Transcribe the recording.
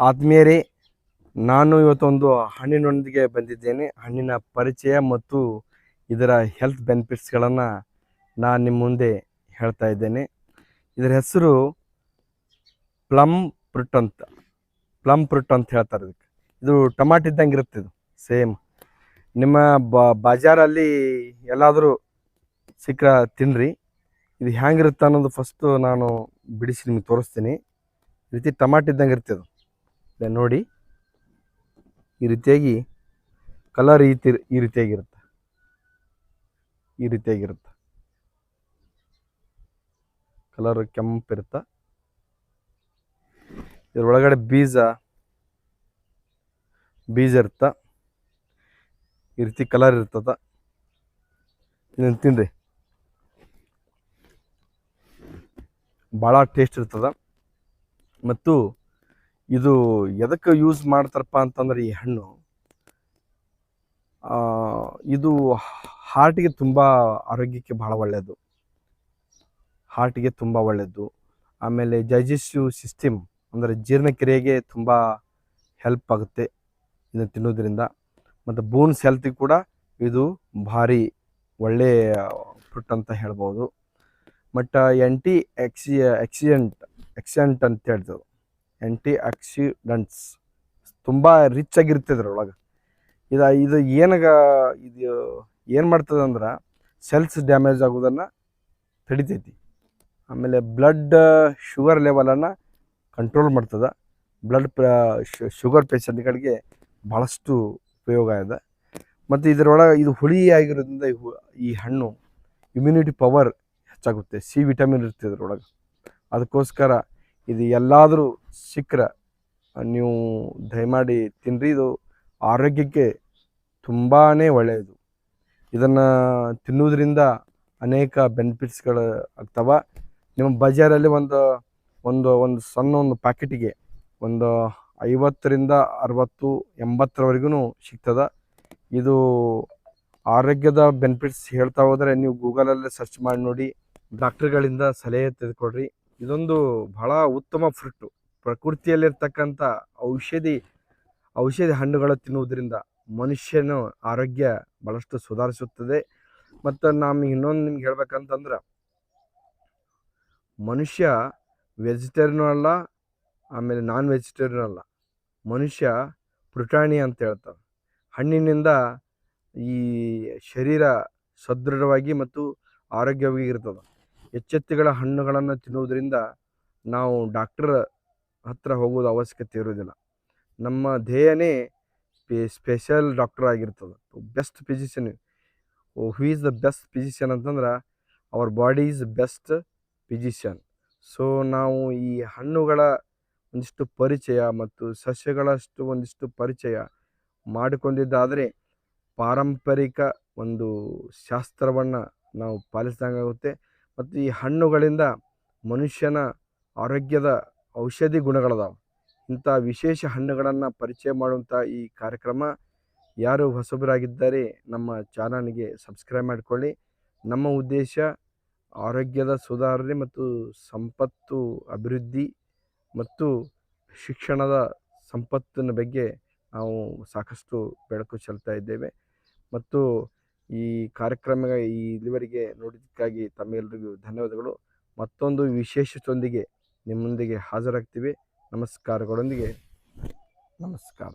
ಆತ್ಮೀಯರೇ, ನಾನು ಇವತ್ತೊಂದು ಹಣ್ಣಿನೊಂದಿಗೆ ಬಂದಿದ್ದೇನೆ. ಹಣ್ಣಿನ ಪರಿಚಯ ಮತ್ತು ಇದರ ಹೆಲ್ತ್ ಬೆನಿಫಿಟ್ಸ್ಗಳನ್ನು ನಾನು ನಿಮ್ಮ ಮುಂದೆ ಹೇಳ್ತಾ ಇದ್ದೇನೆ. ಇದರ ಹೆಸರು ಪ್ಲಮ್ ಫ್ರುಟ್ ಅಂತ. ಪ್ಲಮ್ ಫ್ರುಟ್ ಅಂತ ಹೇಳ್ತಾರೆ ಇದಕ್ಕೆ. ಇದು ಟಮಾಟ ಇದ್ದಂಗೆ ಇರುತ್ತೆ ಇದು, ಸೇಮ್. ನಿಮ್ಮ ಬಾಜಾರಲ್ಲಿ ಎಲ್ಲಾದರೂ ಸಿಕ್ಕ ತಿನ್ನಿರಿ ಇದು ಹೆಂಗಿರುತ್ತೆ ಅನ್ನೋದು ಫಸ್ಟು ನಾನು ಬಿಡಿಸಿ ನಿಮಗೆ ತೋರಿಸ್ತೀನಿ. ರೀತಿ ಟಮಾಟ ಇದ್ದಂಗೆ ಇದೆ. ನೋಡಿ. ಈ ರೀತಿಯಾಗಿ ಕಲರ್ ಈ ಈ ರೀತಿಯಾಗಿರುತ್ತೆ. ಈ ರೀತಿಯಾಗಿರುತ್ತೆ. ಕಲರ್ ಕೆಂಪಿರುತ್ತೆ. ಇದ್ರೊಳಗಡೆ ಬೀಜ ಬೀಜ ಇರುತ್ತೆ. ಈ ರೀತಿ ಕಲರ್ ಇರ್ತದ. ಇದನ್ನು ತಿನ್ರಿ. ಭಾಳ ಟೇಸ್ಟ್ ಇರ್ತದ. ಮತ್ತು ಇದು ಎದಕ್ಕೆ ಯೂಸ್ ಮಾಡ್ತಾರಪ್ಪ ಅಂತಂದ್ರೆ ಈ ಹಣ್ಣು ಇದು ಹಾರ್ಟಿಗೆ ತುಂಬ ಆರೋಗ್ಯಕ್ಕೆ ಭಾಳ ಒಳ್ಳೆಯದು ಹಾರ್ಟಿಗೆ ತುಂಬ ಒಳ್ಳೆಯದು ಆಮೇಲೆ ಡೈಜೆಸ್ಟಿವ್ ಸಿಸ್ಟಮ್ ಅಂದರೆ ಜೀರ್ಣಕ್ರಿಯೆಗೆ ತುಂಬ ಹೆಲ್ಪ್ ಆಗುತ್ತೆ ಇದನ್ನು ತಿನ್ನೋದ್ರಿಂದ ಮತ್ತು ಬೋನ್ಸ್ ಹೆಲ್ತಿಗೆ ಕೂಡ ಇದು ಭಾರಿ ಒಳ್ಳೆಯ ಫ್ರುಟ್ ಅಂತ ಹೇಳ್ಬೋದು but anti oxi oxidant oxidant ಅಂತ ಹೇಳ್ತೇವೆ ಆ್ಯಂಟಿ ಆಕ್ಸಿಡೆಂಟ್ಸ್ ತುಂಬ ರಿಚ್ ಆಗಿರುತ್ತೆ ಅದರೊಳಗೆ ಇದು ಇದು ಏನಾಗ, ಇದು ಏನು ಮಾಡ್ತದೆ ಅಂದ್ರೆ ಸೆಲ್ಸ್ ಡ್ಯಾಮೇಜ್ ಆಗೋದನ್ನು ತಡಿತೈತಿ. ಆಮೇಲೆ ಬ್ಲಡ್ ಶುಗರ್ ಲೆವೆಲನ್ನು ಕಂಟ್ರೋಲ್ ಮಾಡ್ತದೆ. ಬ್ಲಡ್ ಶುಗರ್ ಪೇಷಂಟ್ಗಳಿಗೆ ಭಾಳಷ್ಟು ಉಪಯೋಗ ಇದೆ ಮತ್ತು ಇದರೊಳಗೆ ಇದು ಹುಳಿ ಆಗಿರೋದ್ರಿಂದ ಈ ಹಣ್ಣು ಇಮ್ಯುನಿಟಿ ಪವರ್ ಹೆಚ್ಚಾಗುತ್ತೆ. ಸಿ ವಿಟಮಿನ್ ಇರುತ್ತೆ ಇದ್ರೊಳಗೆ. ಅದಕ್ಕೋಸ್ಕರ ಇದು ಎಲ್ಲಾದರೂ ಸಿಕ್ಕರೆ, ನೀವು ದಯಮಾಡಿ ತಿನ್ನಿರಿ ಇದು ಆರೋಗ್ಯಕ್ಕೆ ತುಂಬಾ ಒಳ್ಳೆಯದು ಇದನ್ನು ತಿನ್ನುವುದರಿಂದ ಅನೇಕ ಬೆನಿಫಿಟ್ಸ್ಗಳು ಆಗ್ತವೆ. ನಿಮ್ಮ ಬಜಾರಲ್ಲಿ ಒಂದು ಒಂದು ಒಂದು ಸಣ್ಣ ಒಂದು ಪ್ಯಾಕೆಟಿಗೆ ಒಂದು ಐವತ್ತರಿಂದ ಅರವತ್ತು ಎಂಬತ್ತರವರೆಗೂ ಸಿಗ್ತದೆ. ಇದು ಆರೋಗ್ಯದ ಬೆನಿಫಿಟ್ಸ್ ಹೇಳ್ತಾ ಹೋದರೆ ನೀವು ಗೂಗಲಲ್ಲೇ ಸರ್ಚ್ ಮಾಡಿ ನೋಡಿ, ಡಾಕ್ಟ್ರುಗಳಿಂದ ಸಲಹೆ ತೆಗೆದುಕೊಡ್ರಿ ಇದೊಂದು ಬಹಳ ಉತ್ತಮ ಫ್ರೂಟು. ಪ್ರಕೃತಿಯಲ್ಲಿರ್ತಕ್ಕಂಥ ಔಷಧಿ ಔಷಧಿ ಹಣ್ಣುಗಳು ತಿನ್ನುವುದರಿಂದ ಮನುಷ್ಯನ ಆರೋಗ್ಯ ಭಾಳಷ್ಟು ಸುಧಾರಿಸುತ್ತದೆ. ಮತ್ತು ನಮಗೆ ಇನ್ನೊಂದು ನಿಮ್ಗೆ ಹೇಳ್ಬೇಕಂತಂದ್ರೆ, ಮನುಷ್ಯ ವೆಜಿಟೇರಿಯನ್ ಅಲ್ಲ, ಆಮೇಲೆ ನಾನ್ ವೆಜಿಟೇರಿಯನ್ ಅಲ್ಲ, ಮನುಷ್ಯ ಪುಟಾಣಿ ಅಂತ ಹೇಳ್ತಾರೆ. ಹಣ್ಣಿನಿಂದ ಈ ಶರೀರ ಸದೃಢವಾಗಿ ಮತ್ತು ಆರೋಗ್ಯವಾಗಿ ಇರ್ತದೆ. ಎಚ್ಚೆತ್ತುಗಳ ಹಣ್ಣುಗಳನ್ನು ತಿನ್ನುವುದರಿಂದ ನಾವು ಡಾಕ್ಟರ್ ಹತ್ತಿರ ಹೋಗೋದು ಅವಶ್ಯಕತೆ ಇರೋದಿಲ್ಲ ನಮ್ಮ ಧ್ಯೇಯನೇ ಸ್ಪೆಷಲ್ ಡಾಕ್ಟರ್ ಆಗಿರ್ತದೆ. Best physician who is the best physician ಅಂತಂದ್ರೆ our body is best physician so ನಾವು ಈ ಹಣ್ಣುಗಳ ಒಂದಿಷ್ಟು ಪರಿಚಯ ಮತ್ತು ಸಸ್ಯಗಳಷ್ಟು ಒಂದಿಷ್ಟು ಪರಿಚಯ ಮಾಡಿಕೊಂಡಿದ್ದಾದರೆ, ಪಾರಂಪರಿಕ ಒಂದು ಶಾಸ್ತ್ರವನ್ನು ನಾವು ಪಾಲಿಸಿದಂಗಾಗುತ್ತೆ. ಮತ್ತು ಈ ಹಣ್ಣುಗಳಿಂದ ಮನುಷ್ಯನ ಆರೋಗ್ಯದ ಔಷಧಿ ಗುಣಗಳದಾವೆ. ಇಂಥ ವಿಶೇಷ ಹಣ್ಣುಗಳನ್ನು ಪರಿಚಯ ಮಾಡುವಂಥ ಈ ಕಾರ್ಯಕ್ರಮ ಯಾರು ಹೊಸಬರಾಗಿದ್ದರೆ ನಮ್ಮ ಚಾನಲ್ಗೆ ಸಬ್ಸ್ಕ್ರೈಬ್ ಮಾಡಿಕೊಳ್ಳಿ. ನಮ್ಮ ಉದ್ದೇಶ ಆರೋಗ್ಯದ ಸುಧಾರಣೆ ಮತ್ತು ಸಂಪತ್ತು ಅಭಿವೃದ್ಧಿ ಮತ್ತು ಶಿಕ್ಷಣದ ಸಂಪತ್ತಿನ ಬಗ್ಗೆ ನಾವು ಸಾಕಷ್ಟು ಬೆಳಕು ಚೆಲ್ತಾ ಇದ್ದೇವೆ. ಮತ್ತು ಈ ಕಾರ್ಯಕ್ರಮ ಈ ಇಲ್ಲಿವರೆಗೆ ನೋಡಿದ್ದಕ್ಕಾಗಿ ತಮ್ಮೆಲ್ಲರಿಗೂ ಧನ್ಯವಾದಗಳು. ಮತ್ತೊಂದು ವಿಶೇಷತೊಂದಿಗೆ ನಿಮ್ಮೊಂದಿಗೆ ಹಾಜರಾಗ್ತೀವಿ. ನಮಸ್ಕಾರಗಳೊಂದಿಗೆ. ನಮಸ್ಕಾರ.